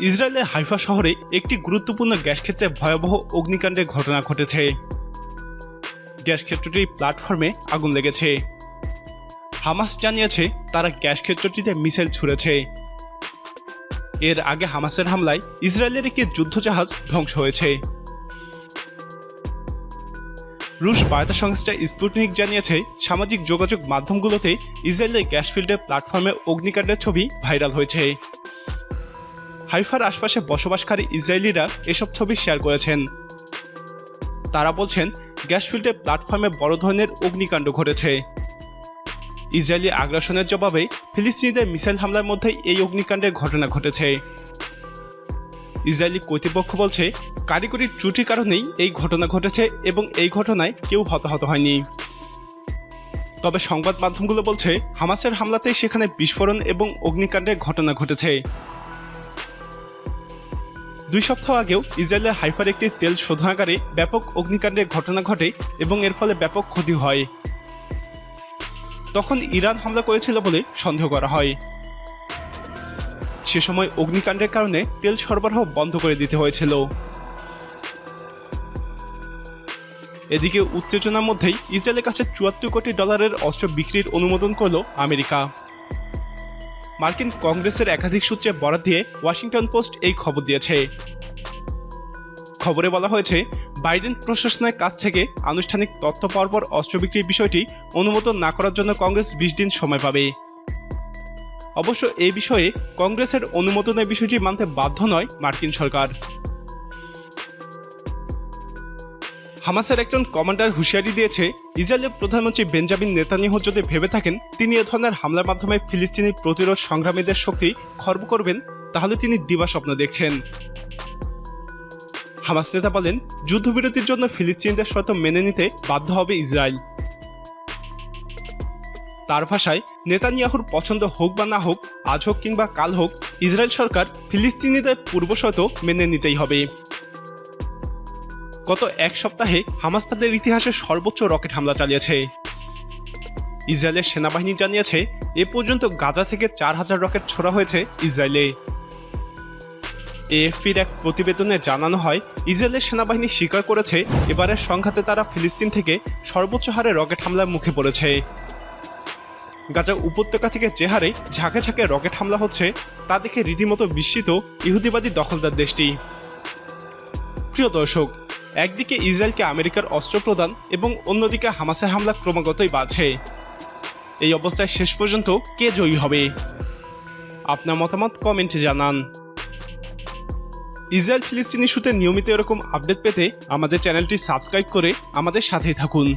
ইসরায়েলের হাইফা শহরে একটি গুরুত্বপূর্ণ গ্যাস ক্ষেত্রে ভয়াবহ অগ্নিকাণ্ডের ঘটনা ঘটেছে। গ্যাস ক্ষেত্রটির প্ল্যাটফর্মে আগুন লেগেছে। হামাস জানিয়েছে তারা গ্যাস ক্ষেত্রটিতে মিসাইল ছুড়েছে। এর আগে হামাসের হামলায় ইসরায়েলের একটি যুদ্ধজাহাজ ধ্বংস হয়েছে। রুশ বার্তা সংস্থা স্পুটনিক জানিয়েছে, সামাজিক যোগাযোগ মাধ্যমগুলোতে ইসরায়েলের গ্যাস ফিল্ডের প্ল্যাটফর্মে অগ্নিকাণ্ডের ছবি ভাইরাল হয়েছে। হাইফার আশপাশে বসবাসকারী ইসরায়েলিরা এসব ছবি শেয়ার করেছেন। তারা বলছেন, গ্যাস ফিল্ডের প্ল্যাটফর্মে বড় ধরনের অগ্নিকাণ্ড ঘটেছে। ইসরায়েলি আগ্রাসনের জবাবে ফিলিস্তিনিদের মিসাইল হামলার মধ্যে এই অগ্নিকাণ্ডের ঘটনা ঘটেছে। ইসরায়েলি কর্তৃপক্ষ বলছে, কারিগরি ত্রুটির কারণেই এই ঘটনা ঘটেছে এবং এই ঘটনায় কেউ হতাহত হয়নি। তবে সংবাদ মাধ্যমগুলো বলছে, হামাসের হামলাতেই সেখানে বিস্ফোরণ এবং অগ্নিকাণ্ডের ঘটনা ঘটেছে। দুই সপ্তাহ আগেও ইসরায়েলের হাইফার একটি তেল শোধনাগারে ব্যাপক অগ্নিকাণ্ডের ঘটনা ঘটে এবং এর ফলে ব্যাপক ক্ষতি হয়। তখন ইরান হামলা করেছিল বলে সন্দেহ করা হয়। সে সময় অগ্নিকাণ্ডের কারণে তেল সরবরাহ বন্ধ করে দিতে হয়েছিল। এদিকে উত্তেজনার মধ্যেই ইসরায়েলের কাছে চুয়াত্তর কোটি ডলারের অস্ত্র বিক্রির অনুমোদন করল আমেরিকা। মার্কিন কংগ্রেসের একাধিক সূত্রে বরাদ দিয়ে ওয়াশিংটন পোস্ট এই খবর দিয়েছে। খবরে বলা হয়েছে, বাইডেন প্রশাসনের কাছ থেকে আনুষ্ঠানিক তথ্য পাওয়ার পর অস্ত্র বিক্রির বিষয়টি অনুমোদন না করার জন্য কংগ্রেস বিশ দিন সময় পাবে। অবশ্য এই বিষয়ে কংগ্রেসের অনুমোদনের বিষয়টি মানতে বাধ্য নয় মার্কিন সরকার। হামাসের একজন কমান্ডার হুঁশিয়ারি দিয়েছে, ইসরায়েলের প্রধানমন্ত্রী বেঞ্জামিন নেতানিয়াহু যদি ভেবে থাকেন, তিনি এ ধরনের হামলার মাধ্যমে ফিলিস্তিনি প্রতিরোধ সংগ্রামীদের শক্তি খর্ব করবেন, তাহলে তিনি দিবা স্বপ্ন দেখছেন। হামাস নেতা বলেন, যুদ্ধবিরতির জন্য ফিলিস্তিনিদের শর্ত মেনে নিতে বাধ্য হবে ইসরায়েল। তার ভাষায়, নেতানিয়াহুর পছন্দ হোক বা না হোক, আজ হোক কিংবা কাল হোক, ইসরায়েল সরকার ফিলিস্তিনিদের পূর্বশর্ত মেনে নিতেই হবে। গত এক সপ্তাহে হামাস তাদের ইতিহাসে সর্বোচ্চ রকেট হামলা চালিয়েছে। ইসরায়েলের সেনাবাহিনী জানিয়েছে, এ পর্যন্ত গাজা থেকে চার হাজার রকেট ছোড়া হয়েছে ইসরায়েলে। এএফপির এক প্রতিবেদনে জানানো হয়, ইসরায়েলের সেনাবাহিনী স্বীকার করেছে, এবারের সংঘাতে তারা ফিলিস্তিন থেকে সর্বোচ্চ হারে রকেট হামলার মুখে পড়েছে। গাজা উপত্যকা থেকে যে হারে ঝাঁকে ঝাঁকে রকেট হামলা হচ্ছে, তা দেখে রীতিমতো বিস্মিত ইহুদিবাদী দখলদার দেশটি। প্রিয় দর্শক একদিকে ইসরায়েলকে আমেরিকার অস্ত্র প্রদান এবং অন্যদিকে হামাসের হামলা ক্রমাগতই বাড়ছে। এই অবস্থায় শেষ পর্যন্ত কে জয়ী হবে? আপনার মতামত কমেন্টে জানান। ইসরায়েল ফিলিস্তিন ইস্যুতে নিয়মিত এরকম আপডেট পেতে আমাদের চ্যানেলটি সাবস্ক্রাইব করে আমাদের সাথেই থাকুন।